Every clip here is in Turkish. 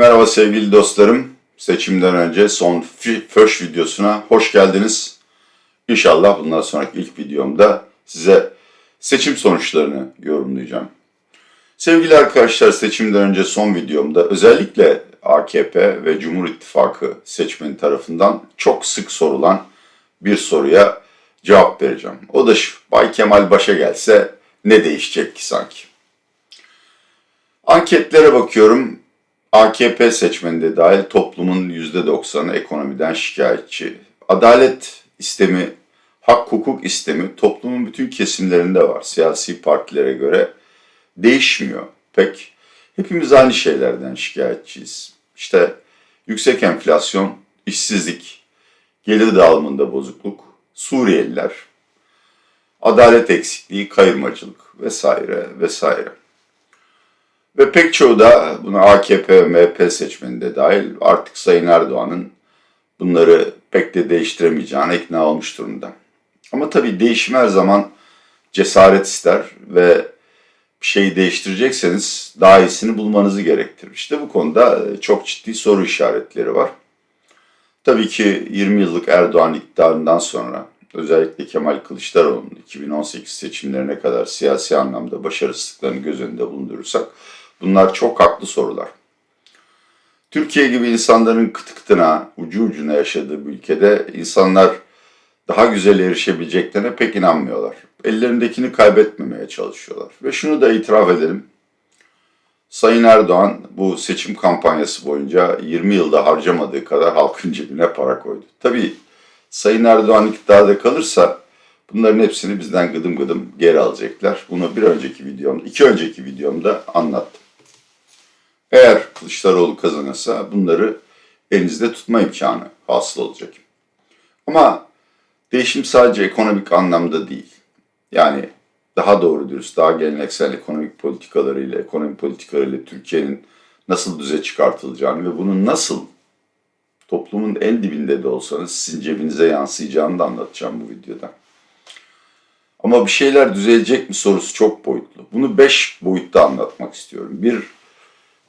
Merhaba sevgili dostlarım. Seçimden önce son föş videosuna hoş geldiniz. İnşallah bundan sonraki ilk videomda size seçim sonuçlarını yorumlayacağım. Sevgili arkadaşlar seçimden önce son videomda özellikle AKP ve Cumhur İttifakı seçmeni tarafından çok sık sorulan bir soruya cevap vereceğim. O da şu, Bay Kemal başa gelse ne değişecek ki sanki? Anketlere bakıyorum. AKP seçmeni de dahil toplumun %90'ı ekonomiden şikayetçi. Adalet istemi, hak hukuk istemi toplumun bütün kesimlerinde var. Siyasi partilere göre değişmiyor pek. Hepimiz aynı şeylerden şikayetçiyiz. İşte yüksek enflasyon, işsizlik, gelir dağılımında bozukluk, Suriyeliler, adalet eksikliği, kayırmacılık vesaire vesaire. Ve pek çoğu da buna AKP ve MHP seçmeni de dahil artık Sayın Erdoğan'ın bunları pek de değiştiremeyeceğine ikna olmuş durumda. Ama tabii değişim her zaman cesaret ister ve bir şeyi değiştirecekseniz daha iyisini bulmanızı gerektirir. İşte bu konuda çok ciddi soru işaretleri var. Tabii ki 20 yıllık Erdoğan iktidarından sonra özellikle Kemal Kılıçdaroğlu'nun 2018 seçimlerine kadar siyasi anlamda başarısızlıklarını göz önünde bulundurursak bunlar çok haklı sorular. Türkiye gibi insanların kıtı kıtına, ucu ucuna yaşadığı bir ülkede insanlar daha güzel erişebileceklerine pek inanmıyorlar. Ellerindekini kaybetmemeye çalışıyorlar. Ve şunu da itiraf edelim. Sayın Erdoğan bu seçim kampanyası boyunca 20 yılda harcamadığı kadar halkın cebine para koydu. Tabii Sayın Erdoğan iktidarda kalırsa bunların hepsini bizden gıdım gıdım geri alacaklar. Bunu bir önceki videomda, iki önceki videomda anlattım. Eğer Kılıçdaroğlu kazanırsa bunları elinizde tutma imkanı hasıl olacak. Ama değişim sadece ekonomik anlamda değil. Yani daha doğru dürüst, daha geleneksel ekonomik politikalarıyla, ekonomi politikalarıyla Türkiye'nin nasıl düze çıkartılacağını ve bunun nasıl toplumun en dibinde de olsanız sizin cebinize yansıyacağını da anlatacağım bu videoda. Ama bir şeyler düzelecek mi sorusu çok boyutlu. Bunu beş boyutta anlatmak istiyorum. Bir,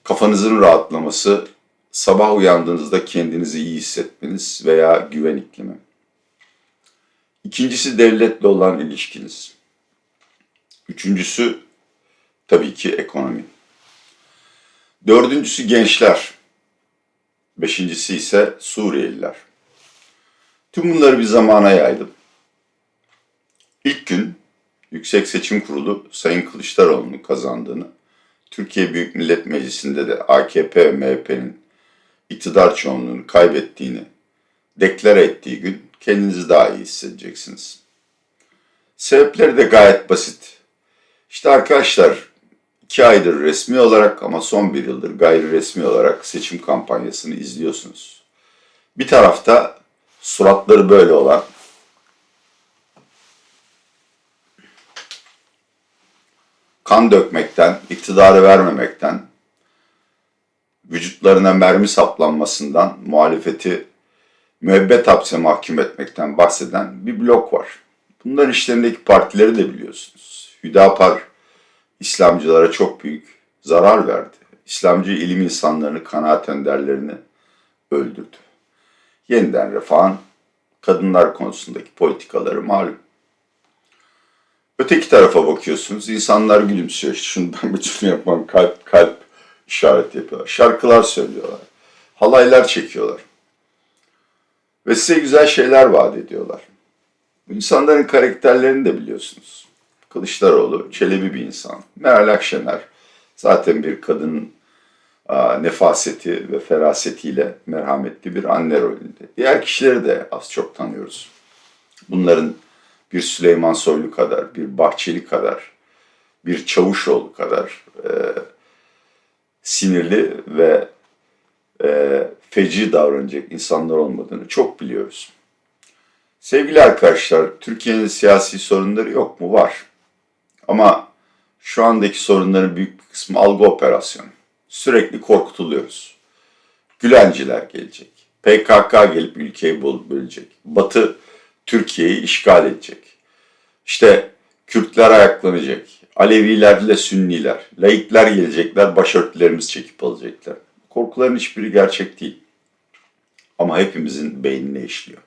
kafanızın rahatlaması, sabah uyandığınızda kendinizi iyi hissetmeniz veya güven iklimi. İkincisi devletle olan ilişkiniz. Üçüncüsü tabii ki ekonomi. Dördüncüsü gençler. Beşincisi ise Suriyeliler. Tüm bunları bir zamana yaydım. İlk gün Yüksek Seçim Kurulu Sayın Kılıçdaroğlu'nun kazandığını, Türkiye Büyük Millet Meclisi'nde de AKP ve MHP'nin iktidar çoğunluğunu kaybettiğini deklare ettiği gün kendinizi daha iyi hissedeceksiniz. Sebepleri de gayet basit. İşte arkadaşlar iki aydır resmi olarak ama son bir yıldır gayri resmi olarak seçim kampanyasını izliyorsunuz. Bir tarafta suratları böyle olan kan dökmekten, iktidarı vermemekten, vücutlarına mermi saplanmasından, muhalefeti müebbet hapse mahkum etmekten bahseden bir blok var. Bunların işlerindeki partileri de biliyorsunuz. Hüdapar İslamcılara çok büyük zarar verdi. İslamcı ilim insanlarını, kanaat önderlerini öldürdü. Yeniden refahın kadınlar konusundaki politikaları malum. Öteki tarafa bakıyorsunuz, insanlar gülümsüyor. Şunu ben bütün yapmam, kalp kalp işaret yapıyorlar. Şarkılar söylüyorlar. Halaylar çekiyorlar. Ve size güzel şeyler vaat ediyorlar. Bu insanların karakterlerini de biliyorsunuz. Kılıçdaroğlu çelebi bir insan. Meral Akşener zaten bir kadın a, nefaseti ve ferasetiyle merhametli bir anne rolünde. Diğer kişileri de az çok tanıyoruz. Bunların bir Süleyman Soylu kadar, bir Bahçeli kadar, bir Çavuşoğlu kadar e, sinirli ve e, feci davranacak insanlar olmadığını çok biliyoruz. Sevgili arkadaşlar, Türkiye'nin siyasi sorunları yok mu? Var. Ama şu andaki sorunların büyük bir kısmı algı operasyonu. Sürekli korkutuluyoruz. Gülenciler gelecek. PKK gelip ülkeyi bölecek. Batı Türkiye'yi işgal edecek. İşte Kürtler ayaklanacak. Alevilerle Sünniler, laikler gelecekler, başörtülerimizi çekip alacaklar. Korkuların hiçbiri gerçek değil. Ama hepimizin beynine işliyor.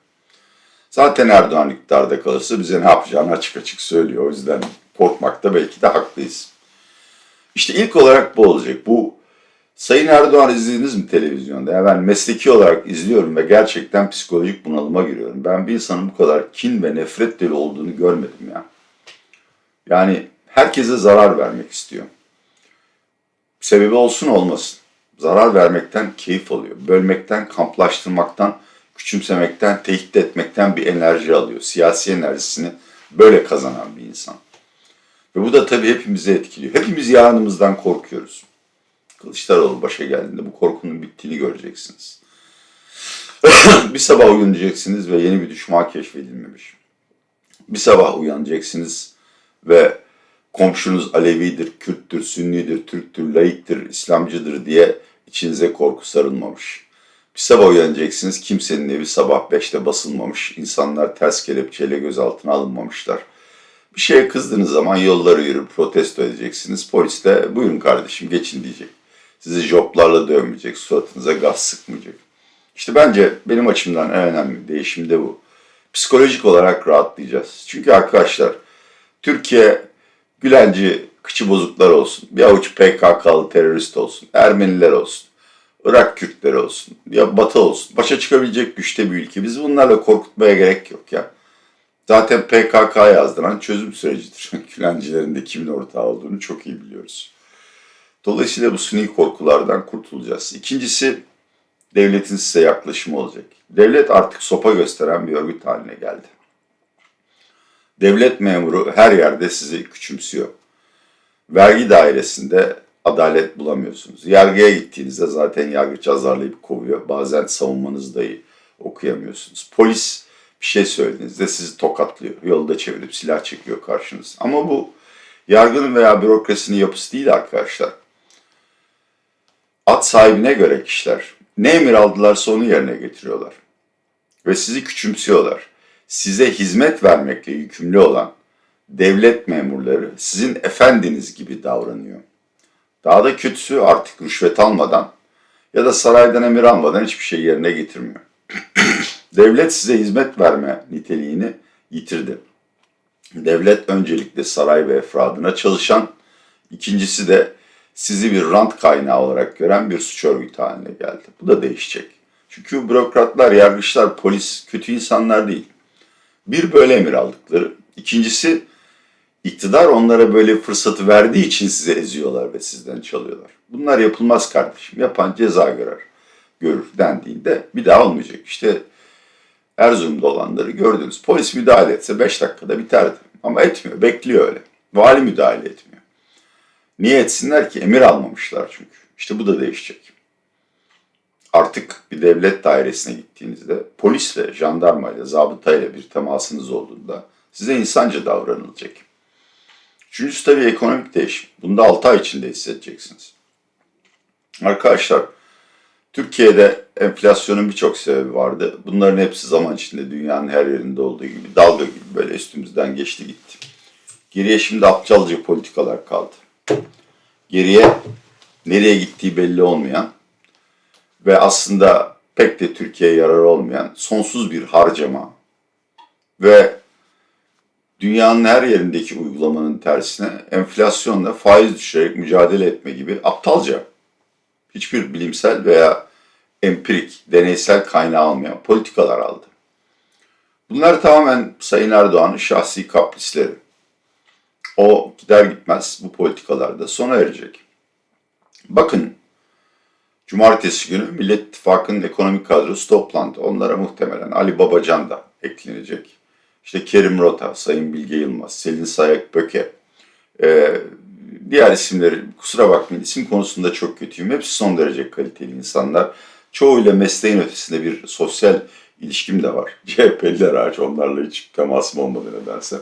Zaten Erdoğan iktidarda kalırsa bize ne yapacağını açık açık söylüyor. O yüzden korkmakta belki de haklıyız. İşte ilk olarak bu olacak. Bu Sayın Erdoğan izlediniz mi televizyonda? Ya ben mesleki olarak izliyorum ve gerçekten psikolojik bunalıma giriyorum. Ben bir insanın bu kadar kin ve nefret dolu olduğunu görmedim ya. Yani herkese zarar vermek istiyor. Sebebi olsun olmasın. Zarar vermekten keyif alıyor. Bölmekten, kamplaştırmaktan, küçümsemekten, tehdit etmekten bir enerji alıyor. Siyasi enerjisini böyle kazanan bir insan. Ve bu da tabii hepimizi etkiliyor. Hepimiz yarınımızdan korkuyoruz. Kılıçdaroğlu başa geldiğinde bu korkunun bittiğini göreceksiniz. bir sabah uyanacaksınız ve yeni bir düşman keşfedilmemiş. Bir sabah uyanacaksınız ve komşunuz Alevidir, Kürttür, Sünnidir, Türktür, laiktir, İslamcıdır diye içinize korku sarılmamış. Bir sabah uyanacaksınız kimsenin evi sabah beşte basılmamış, insanlar ters kelepçeyle gözaltına alınmamışlar. Bir şeye kızdığınız zaman yolları yürüp protesto edeceksiniz. Polis de buyurun kardeşim geçin diyecek. Sizi joplarla dövmeyecek, suratınıza gaz sıkmayacak. İşte bence benim açımdan en önemli değişim de bu. Psikolojik olarak rahatlayacağız. Çünkü arkadaşlar Türkiye Gülenci kıçı bozuklar olsun, bir avuç PKK'lı terörist olsun, Ermeniler olsun, Irak Kürtleri olsun, ya Batı olsun. Başa çıkabilecek güçte bir ülke. Biz bunlarla korkutmaya gerek yok ya. Zaten PKK yazdıran çözüm sürecidir. Gülencilerin de kimin ortağı olduğunu çok iyi biliyoruz. Dolayısıyla bu suni korkulardan kurtulacağız. İkincisi devletin size yaklaşımı olacak. Devlet artık sopa gösteren bir örgüt haline geldi. Devlet memuru her yerde sizi küçümsüyor. Vergi dairesinde adalet bulamıyorsunuz. Yargıya gittiğinizde zaten yargıç azarlayıp kovuyor. Bazen savunmanızı dahi okuyamıyorsunuz. Polis bir şey söylediğinizde sizi tokatlıyor. Yolda çevirip silah çekiyor karşınız. Ama bu yargının veya bürokrasinin yapısı değil arkadaşlar. At sahibine göre kişiler ne emir aldılarsa onu yerine getiriyorlar. Ve sizi küçümsüyorlar. Size hizmet vermekle yükümlü olan devlet memurları sizin efendiniz gibi davranıyor. Daha da kötüsü artık rüşvet almadan ya da saraydan emir almadan hiçbir şey yerine getirmiyor. Devlet size hizmet verme niteliğini yitirdi. Devlet öncelikle saray ve efradına çalışan, ikincisi de sizi bir rant kaynağı olarak gören bir suç örgütü haline geldi. Bu da değişecek. Çünkü bürokratlar, yargıçlar, polis kötü insanlar değil. Bir böyle emir aldıkları. İkincisi iktidar onlara böyle fırsatı verdiği için size eziyorlar ve sizden çalıyorlar. Bunlar yapılmaz kardeşim. Yapan ceza görer. Görür dendiğinde bir daha olmayacak. İşte Erzurum'da olanları gördünüz. Polis müdahale etse 5 dakikada biterdi. Ama etmiyor. Bekliyor öyle. Vali müdahale etmiyor. Niye etsinler ki? Emir almamışlar çünkü. İşte bu da değişecek. Artık bir devlet dairesine gittiğinizde polisle, jandarmayla, zabıtayla bir temasınız olduğunda size insanca davranılacak. Üçüncüsü tabii ekonomik değişim. Bunda 6 ay içinde hissedeceksiniz. Arkadaşlar, Türkiye'de enflasyonun birçok sebebi vardı. Bunların hepsi zaman içinde dünyanın her yerinde olduğu gibi dalga gibi böyle üstümüzden geçti gitti. Geriye şimdi aptalca politikalar kaldı. Geriye nereye gittiği belli olmayan ve aslında pek de Türkiye'ye yarar olmayan sonsuz bir harcama ve dünyanın her yerindeki uygulamanın tersine enflasyonla faiz düşürerek mücadele etme gibi aptalca hiçbir bilimsel veya empirik, deneysel kaynağı olmayan politikalar aldı. Bunlar tamamen Sayın Erdoğan'ın şahsi kaprisleri. O gider gitmez bu politikalarda sona erecek. Bakın, Cumartesi günü Millet İttifakı'nın ekonomik kadrosu toplandı. Onlara muhtemelen Ali Babacan da eklenecek. İşte Kerim Rota, Sayın Bilge Yılmaz, Selin Sayak Böke, ee, diğer isimleri kusura bakmayın isim konusunda çok kötüyüm. Hepsi son derece kaliteli insanlar. Çoğuyla mesleğin ötesinde bir sosyal ilişkim de var. CHP'liler hariç onlarla hiç temasım olmadı nedense.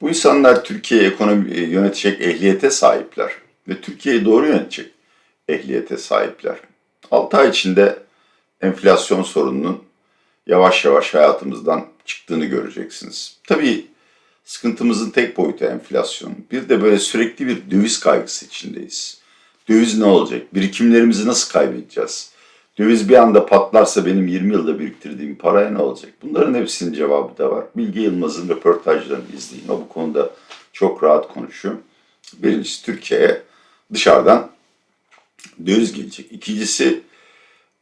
Bu insanlar Türkiye ekonomi e, yönetecek ehliyete sahipler ve Türkiye'yi doğru yönetecek ehliyete sahipler. 6 ay içinde enflasyon sorununun yavaş yavaş hayatımızdan çıktığını göreceksiniz. Tabii sıkıntımızın tek boyutu enflasyon. Bir de böyle sürekli bir döviz kaygısı içindeyiz. Döviz ne olacak? Birikimlerimizi nasıl kaybedeceğiz? Döviz bir anda patlarsa benim 20 yılda biriktirdiğim paraya ne olacak? Bunların hepsinin cevabı da var. Bilge Yılmaz'ın röportajlarını izleyin. O bu konuda çok rahat konuşuyor. Birincisi Türkiye'ye dışarıdan döviz gelecek. İkincisi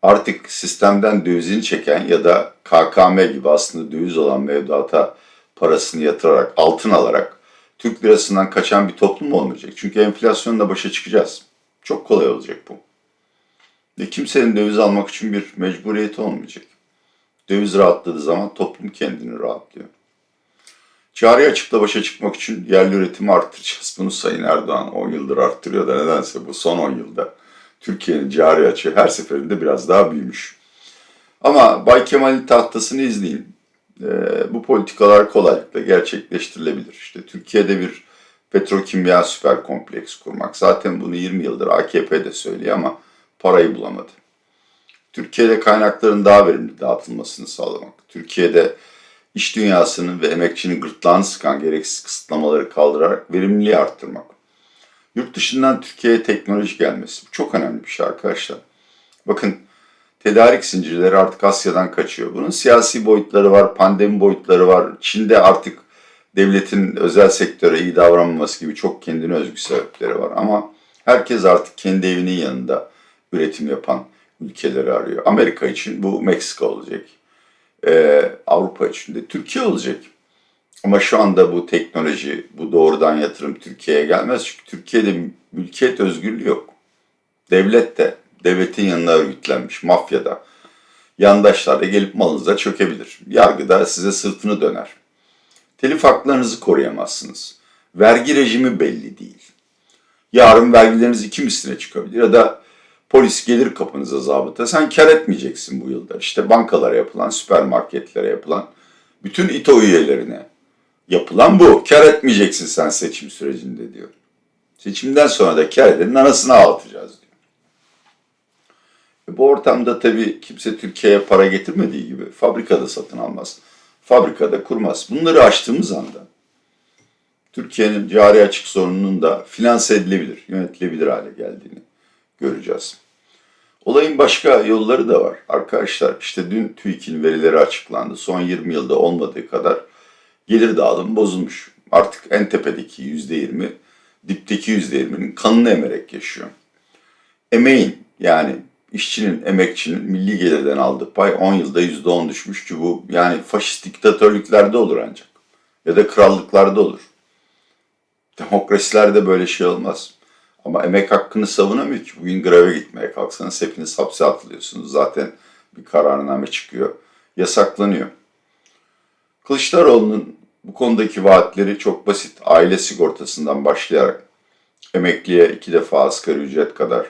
artık sistemden dövizini çeken ya da KKM gibi aslında döviz olan mevduata parasını yatırarak, altın alarak Türk lirasından kaçan bir toplum olmayacak. Çünkü enflasyonla başa çıkacağız. Çok kolay olacak bu. Ve kimsenin döviz almak için bir mecburiyeti olmayacak. Döviz rahatladığı zaman toplum kendini rahatlıyor. Cari açıkla başa çıkmak için yerli üretimi arttıracağız. Bunu Sayın Erdoğan 10 yıldır arttırıyor da nedense bu son 10 yılda Türkiye'nin cari açığı her seferinde biraz daha büyümüş. Ama Bay Kemal'in tahtasını izleyin. Ee, bu politikalar kolaylıkla gerçekleştirilebilir. İşte Türkiye'de bir petrokimya süper kompleks kurmak. Zaten bunu 20 yıldır AKP de söylüyor ama parayı bulamadı. Türkiye'de kaynakların daha verimli dağıtılmasını sağlamak. Türkiye'de iş dünyasının ve emekçinin gırtlağını sıkan gereksiz kısıtlamaları kaldırarak verimliliği arttırmak. Yurt dışından Türkiye'ye teknoloji gelmesi. Bu çok önemli bir şey arkadaşlar. Bakın tedarik zincirleri artık Asya'dan kaçıyor. Bunun siyasi boyutları var, pandemi boyutları var. Çin'de artık devletin özel sektöre iyi davranmaması gibi çok kendine özgü sebepleri var. Ama herkes artık kendi evinin yanında üretim yapan ülkeleri arıyor. Amerika için bu Meksika olacak. Ee, Avrupa için de Türkiye olacak. Ama şu anda bu teknoloji, bu doğrudan yatırım Türkiye'ye gelmez. Çünkü Türkiye'de mülkiyet özgürlüğü yok. Devlet de, devletin yanına örgütlenmiş, mafyada, yandaşlar da gelip malınıza çökebilir. Yargıda size sırtını döner. Telif haklarınızı koruyamazsınız. Vergi rejimi belli değil. Yarın vergileriniz iki misline çıkabilir ya da polis gelir kapınıza zabıta. Sen kar etmeyeceksin bu yılda. İşte bankalara yapılan, süpermarketlere yapılan, bütün İTO üyelerine yapılan bu. Kar etmeyeceksin sen seçim sürecinde diyor. Seçimden sonra da kar edenin anasını ağlatacağız diyor. E bu ortamda tabii kimse Türkiye'ye para getirmediği gibi fabrikada satın almaz. Fabrikada kurmaz. Bunları açtığımız anda Türkiye'nin cari açık sorununun da finanse edilebilir, yönetilebilir hale geldiğini göreceğiz. Olayın başka yolları da var. Arkadaşlar işte dün TÜİK'in verileri açıklandı. Son 20 yılda olmadığı kadar gelir dağılımı bozulmuş. Artık en tepedeki %20, dipteki %20'nin kanını emerek yaşıyor. Emeğin yani işçinin, emekçinin milli gelirden aldığı pay 10 yılda %10 düşmüş ki bu yani faşist diktatörlüklerde olur ancak. Ya da krallıklarda olur. Demokrasilerde böyle şey olmaz. Ama emek hakkını savunamıyor ki. Bugün greve gitmeye kalksanız hepiniz hapse atılıyorsunuz. Zaten bir kararname çıkıyor. Yasaklanıyor. Kılıçdaroğlu'nun bu konudaki vaatleri çok basit. Aile sigortasından başlayarak emekliye iki defa asgari ücret kadar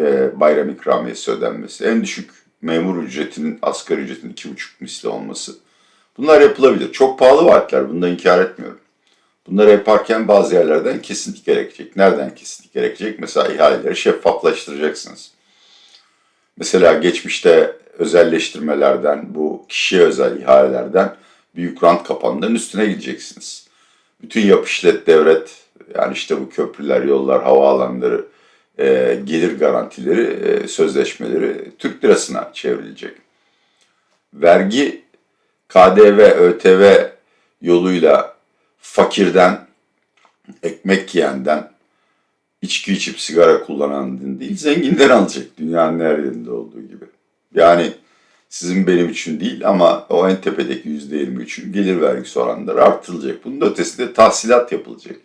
e, bayram ikramiyesi ödenmesi, en düşük memur ücretinin asgari ücretin iki buçuk misli olması. Bunlar yapılabilir. Çok pahalı vaatler. Bunu da inkar etmiyorum. Bunları yaparken bazı yerlerden kesinlik gerekecek. Nereden kesinlik gerekecek? Mesela ihaleleri şeffaflaştıracaksınız. Mesela geçmişte özelleştirmelerden, bu kişiye özel ihalelerden büyük rant kapanlarının üstüne gideceksiniz. Bütün yap işlet devret, yani işte bu köprüler, yollar, havaalanları, e, gelir garantileri, e, sözleşmeleri Türk lirasına çevrilecek. Vergi, KDV, ÖTV yoluyla fakirden, ekmek yiyenden, içki içip sigara kullanan değil, zenginden alacak dünyanın her yerinde olduğu gibi. Yani sizin benim için değil ama o en tepedeki yüzde yirmi üçün gelir vergisi oranları artırılacak. Bunun ötesinde tahsilat yapılacak.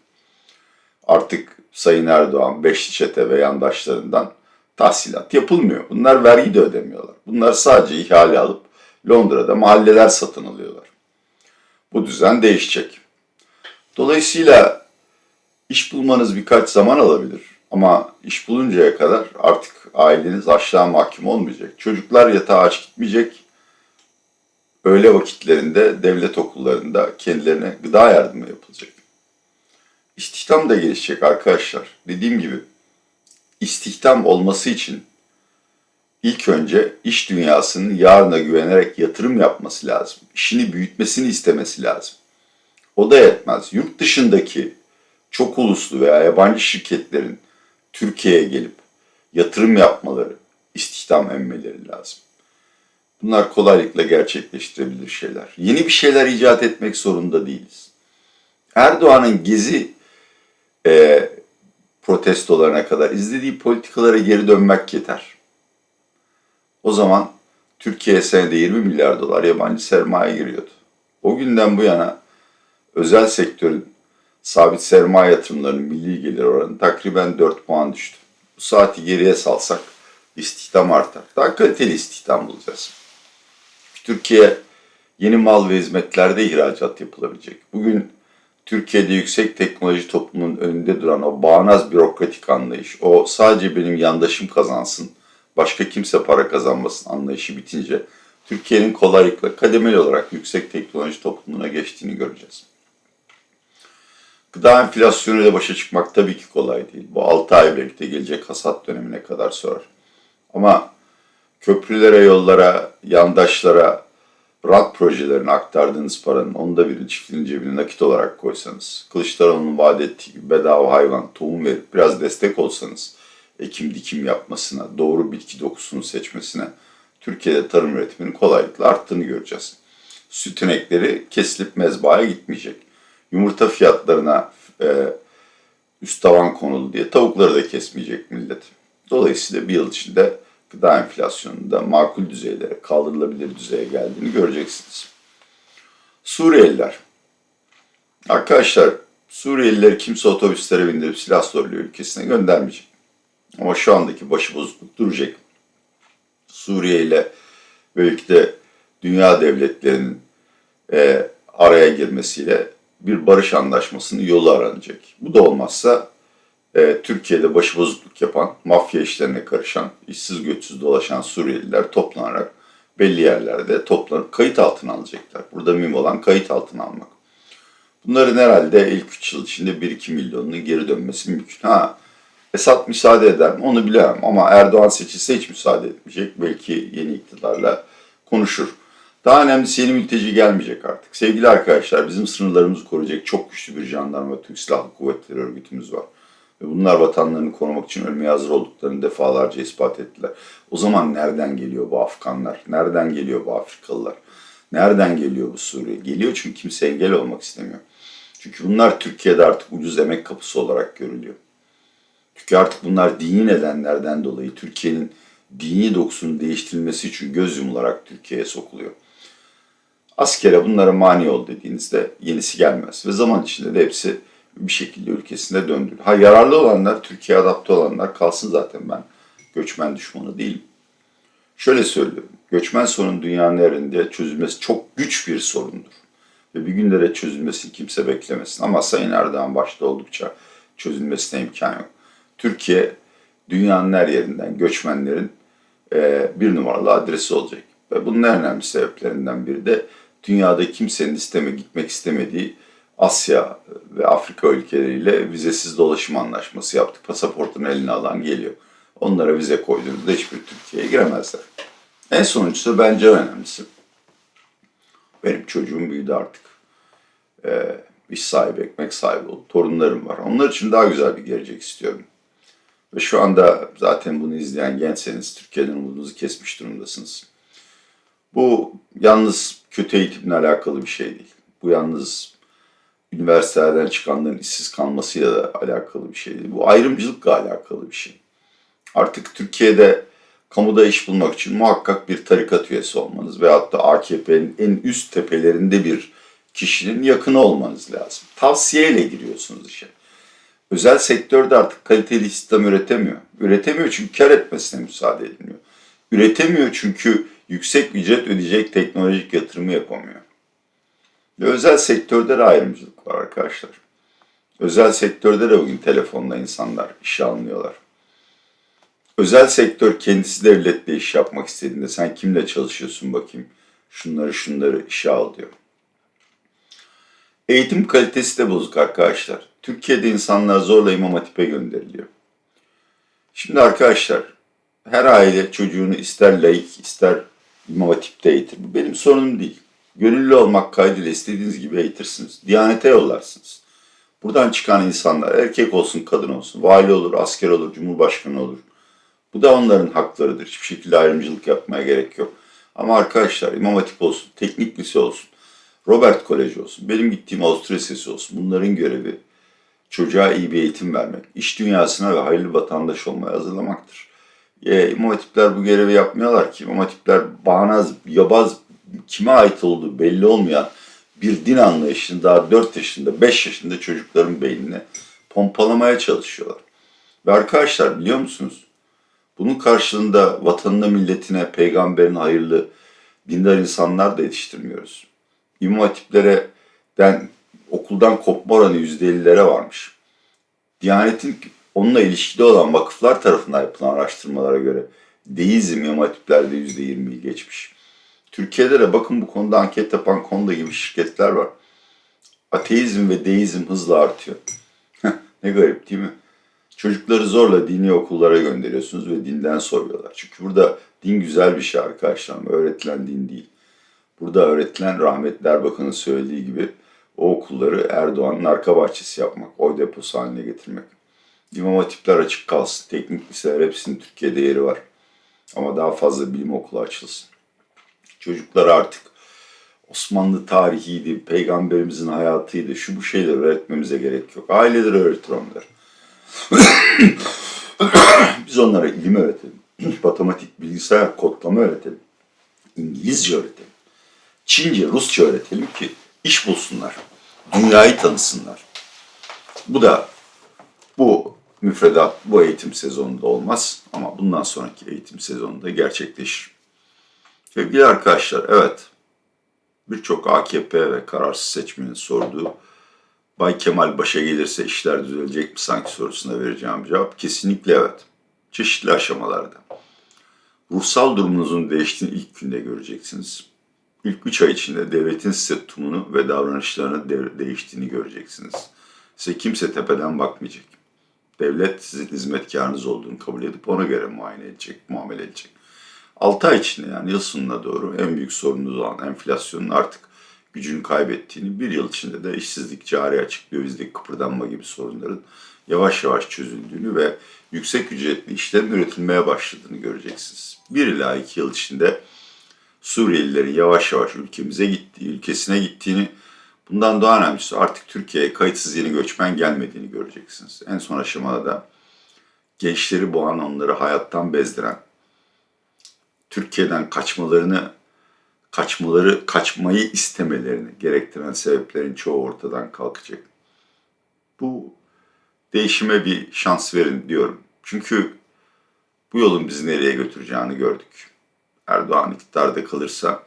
Artık Sayın Erdoğan, Beşli Çete ve yandaşlarından tahsilat yapılmıyor. Bunlar vergi de ödemiyorlar. Bunlar sadece ihale alıp Londra'da mahalleler satın alıyorlar. Bu düzen değişecek. Dolayısıyla iş bulmanız birkaç zaman alabilir. Ama iş buluncaya kadar artık aileniz açlığa mahkum olmayacak. Çocuklar yatağa aç gitmeyecek. Öğle vakitlerinde devlet okullarında kendilerine gıda yardımı yapılacak. İstihdam da gelişecek arkadaşlar. Dediğim gibi istihdam olması için ilk önce iş dünyasının yarına güvenerek yatırım yapması lazım. İşini büyütmesini istemesi lazım. O da yetmez. Yurt dışındaki çok uluslu veya yabancı şirketlerin Türkiye'ye gelip yatırım yapmaları, istihdam emmeleri lazım. Bunlar kolaylıkla gerçekleştirebilir şeyler. Yeni bir şeyler icat etmek zorunda değiliz. Erdoğan'ın gezi e, protestolarına kadar izlediği politikalara geri dönmek yeter. O zaman Türkiye senede 20 milyar dolar yabancı sermaye giriyordu. O günden bu yana özel sektörün sabit sermaye yatırımlarının milli gelir oranı takriben 4 puan düştü. Bu saati geriye salsak istihdam artar. Daha kaliteli istihdam bulacağız. Türkiye yeni mal ve hizmetlerde ihracat yapılabilecek. Bugün Türkiye'de yüksek teknoloji toplumunun önünde duran o bağnaz bürokratik anlayış, o sadece benim yandaşım kazansın, başka kimse para kazanmasın anlayışı bitince Türkiye'nin kolaylıkla kademeli olarak yüksek teknoloji toplumuna geçtiğini göreceğiz. Gıda enflasyonuyla başa çıkmak tabii ki kolay değil. Bu 6 ay birlikte gelecek hasat dönemine kadar sürer. Ama köprülere, yollara, yandaşlara, rant projelerine aktardığınız paranın onda biri çiftliğin cebine nakit olarak koysanız, Kılıçdaroğlu'nun vaat ettiği gibi bedava hayvan, tohum verip biraz destek olsanız, ekim dikim yapmasına, doğru bitki dokusunu seçmesine, Türkiye'de tarım üretiminin kolaylıkla arttığını göreceğiz. Süt inekleri kesilip mezbahaya gitmeyecek. Yumurta fiyatlarına e, üst tavan konulu diye tavukları da kesmeyecek millet. Dolayısıyla bir yıl içinde gıda enflasyonunun da makul düzeylere, kaldırılabilir düzeye geldiğini göreceksiniz. Suriyeliler. Arkadaşlar Suriyelileri kimse otobüslere bindirip silah zorluyor ülkesine göndermeyecek. Ama şu andaki başıbozukluk duracak. Suriye ile belki de dünya devletlerinin e, araya girmesiyle bir barış anlaşmasının yolu aranacak. Bu da olmazsa e, Türkiye'de başıbozukluk yapan, mafya işlerine karışan, işsiz göçsüz dolaşan Suriyeliler toplanarak belli yerlerde toplanıp kayıt altına alacaklar. Burada mühim olan kayıt altına almak. Bunların herhalde ilk 3 yıl içinde 1-2 milyonunun geri dönmesi mümkün. Ha, Esad müsaade eder mi onu bilemem ama Erdoğan seçilse hiç müsaade etmeyecek. Belki yeni iktidarla konuşur. Daha önemlisi yeni mülteci gelmeyecek artık. Sevgili arkadaşlar bizim sınırlarımızı koruyacak çok güçlü bir jandarma Türk Silahlı Kuvvetleri örgütümüz var. Ve bunlar vatanlarını korumak için ölmeye hazır olduklarını defalarca ispat ettiler. O zaman nereden geliyor bu Afganlar? Nereden geliyor bu Afrikalılar? Nereden geliyor bu Suriye? Geliyor çünkü kimse engel olmak istemiyor. Çünkü bunlar Türkiye'de artık ucuz emek kapısı olarak görülüyor. Çünkü artık bunlar dini nedenlerden dolayı Türkiye'nin dini dokusunun değiştirilmesi için göz yumularak Türkiye'ye sokuluyor. Askere bunlara mani ol dediğinizde yenisi gelmez. Ve zaman içinde de hepsi bir şekilde ülkesine döndürülür. Ha yararlı olanlar, Türkiye adapte olanlar kalsın zaten ben göçmen düşmanı değilim. Şöyle söylüyorum. Göçmen sorun dünyanın her çözülmesi çok güç bir sorundur. Ve bir günlere çözülmesini kimse beklemesin. Ama Sayın Erdoğan başta oldukça çözülmesine imkan yok. Türkiye dünyanın her yerinden göçmenlerin bir numaralı adresi olacak. Ve bunun en önemli sebeplerinden biri de dünyada kimsenin isteme gitmek istemediği Asya ve Afrika ülkeleriyle vizesiz dolaşım anlaşması yaptık. Pasaportunu eline alan geliyor. Onlara vize koyduğunuzda hiçbir Türkiye'ye giremezler. En sonuncusu bence en önemlisi. Benim çocuğum büyüdü artık. Ee, iş sahibi, ekmek sahibi oldu. Torunlarım var. Onlar için daha güzel bir gelecek istiyorum. Ve şu anda zaten bunu izleyen gençseniz Türkiye'den umudunuzu kesmiş durumdasınız. Bu yalnız kötü eğitimle alakalı bir şey değil. Bu yalnız üniversitelerden çıkanların işsiz kalmasıyla da alakalı bir şey değil. Bu ayrımcılıkla alakalı bir şey. Artık Türkiye'de kamuda iş bulmak için muhakkak bir tarikat üyesi olmanız veyahut da AKP'nin en üst tepelerinde bir kişinin yakını olmanız lazım. Tavsiyeyle giriyorsunuz işe. Özel sektörde artık kaliteli istihdam üretemiyor. Üretemiyor çünkü kar etmesine müsaade edilmiyor. Üretemiyor çünkü yüksek ücret ödeyecek teknolojik yatırımı yapamıyor. Ve özel sektörde de ayrımcılık var arkadaşlar. Özel sektörde de bugün telefonla insanlar işe alınıyorlar. Özel sektör kendisi devletle iş yapmak istediğinde sen kimle çalışıyorsun bakayım şunları şunları işe al diyor. Eğitim kalitesi de bozuk arkadaşlar. Türkiye'de insanlar zorla imam hatipe gönderiliyor. Şimdi arkadaşlar her aile çocuğunu ister laik ister imam hatipte eğitir. Bu benim sorunum değil. Gönüllü olmak kaydıyla istediğiniz gibi eğitirsiniz. Diyanete yollarsınız. Buradan çıkan insanlar erkek olsun kadın olsun, vali olur, asker olur, cumhurbaşkanı olur. Bu da onların haklarıdır. Hiçbir şekilde ayrımcılık yapmaya gerek yok. Ama arkadaşlar İmam Hatip olsun, teknik lise olsun, Robert Koleji olsun, benim gittiğim Avusturya Lisesi olsun. Bunların görevi çocuğa iyi bir eğitim vermek, iş dünyasına ve hayırlı vatandaş olmaya hazırlamaktır. E, İmam bu görevi yapmıyorlar ki. İmam Hatipler bağnaz, yabaz, kime ait olduğu belli olmayan bir din anlayışını daha 4 yaşında, 5 yaşında çocukların beynine pompalamaya çalışıyorlar. Ve arkadaşlar biliyor musunuz? Bunun karşılığında vatanına, milletine, peygamberin hayırlı, dindar insanlar da yetiştirmiyoruz. İmam hatiplere den okuldan kopma oranı %50'lere varmış. Diyanetin onunla ilişkili olan vakıflar tarafından yapılan araştırmalara göre deizm İmam hatiplerde %20'yi geçmiş. Türkiye'de de bakın bu konuda anket yapan Konda gibi şirketler var. Ateizm ve deizm hızla artıyor. ne garip değil mi? Çocukları zorla dini okullara gönderiyorsunuz ve dinden soruyorlar. Çünkü burada din güzel bir şey arkadaşlar. Öğretilen din değil. Burada öğretilen rahmetli Erbakan'ın söylediği gibi o okulları Erdoğan'ın arka bahçesi yapmak, oy deposu haline getirmek. İmam hatipler açık kalsın. Teknik liseler hepsinin Türkiye'de yeri var. Ama daha fazla bilim okulu açılsın. Çocuklar artık Osmanlı tarihiydi, peygamberimizin hayatıydı, şu bu şeyleri öğretmemize gerek yok. Aileler öğretir onları. Biz onlara ilim öğretelim. Matematik, bilgisayar, kodlama öğretelim. İngilizce öğretelim. Çince, Rusça öğretelim ki iş bulsunlar. Dünyayı tanısınlar. Bu da bu müfredat bu eğitim sezonunda olmaz ama bundan sonraki eğitim sezonunda gerçekleşir. Sevgili arkadaşlar, evet birçok AKP ve kararsız seçmenin sorduğu Bay Kemal başa gelirse işler düzelecek mi sanki sorusuna vereceğim cevap kesinlikle evet. Çeşitli aşamalarda. Ruhsal durumunuzun değiştiğini ilk günde göreceksiniz. İlk üç ay içinde devletin size tutumunu ve davranışlarını de- değiştiğini göreceksiniz. Size kimse tepeden bakmayacak. Devlet sizin hizmetkarınız olduğunu kabul edip ona göre muayene edecek, muamele edecek. 6 ay içinde yani yıl sonuna doğru en büyük sorununuz olan enflasyonun artık gücünü kaybettiğini, bir yıl içinde de işsizlik, cari açık, dövizdeki kıpırdanma gibi sorunların yavaş yavaş çözüldüğünü ve yüksek ücretli işlerin üretilmeye başladığını göreceksiniz. Bir ila iki yıl içinde Suriyelilerin yavaş yavaş ülkemize gittiği, ülkesine gittiğini, bundan daha önemlisi artık Türkiye'ye kayıtsız yeni göçmen gelmediğini göreceksiniz. En son aşamada da gençleri boğan, onları hayattan bezdiren, Türkiye'den kaçmalarını kaçmaları, kaçmayı istemelerini gerektiren sebeplerin çoğu ortadan kalkacak. Bu değişime bir şans verin diyorum. Çünkü bu yolun bizi nereye götüreceğini gördük. Erdoğan iktidarda kalırsa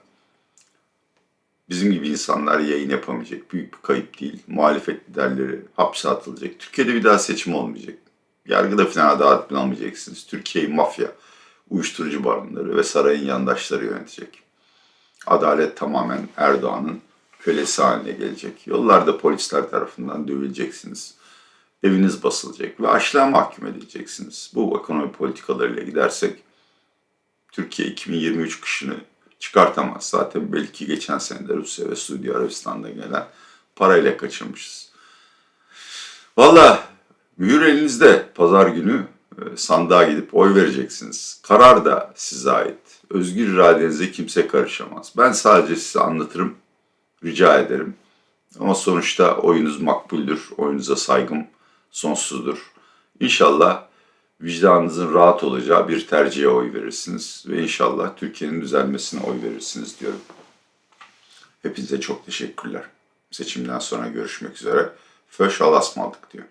bizim gibi insanlar yayın yapamayacak. Büyük bir kayıp değil. Muhalefet liderleri hapse atılacak. Türkiye'de bir daha seçim olmayacak. Yargıda falan adalet bulamayacaksınız. Türkiye'yi mafya, uyuşturucu baronları ve sarayın yandaşları yönetecek. Adalet tamamen Erdoğan'ın kölesi haline gelecek. Yollarda polisler tarafından dövüleceksiniz. Eviniz basılacak ve açlığa mahkum edileceksiniz. Bu ekonomi politikalarıyla gidersek Türkiye 2023 kışını çıkartamaz. Zaten belki geçen sene Rusya ve Suudi Arabistan'da gelen parayla kaçırmışız. Valla mühür elinizde pazar günü e, sandığa gidip oy vereceksiniz. Karar da size ait. Özgür iradenize kimse karışamaz. Ben sadece size anlatırım, rica ederim. Ama sonuçta oyunuz makbuldür, oyunuza saygım sonsuzdur. İnşallah vicdanınızın rahat olacağı bir tercihe oy verirsiniz ve inşallah Türkiye'nin düzelmesine oy verirsiniz diyorum. Hepinize çok teşekkürler. Seçimden sonra görüşmek üzere. Föş alasmaldık diyor.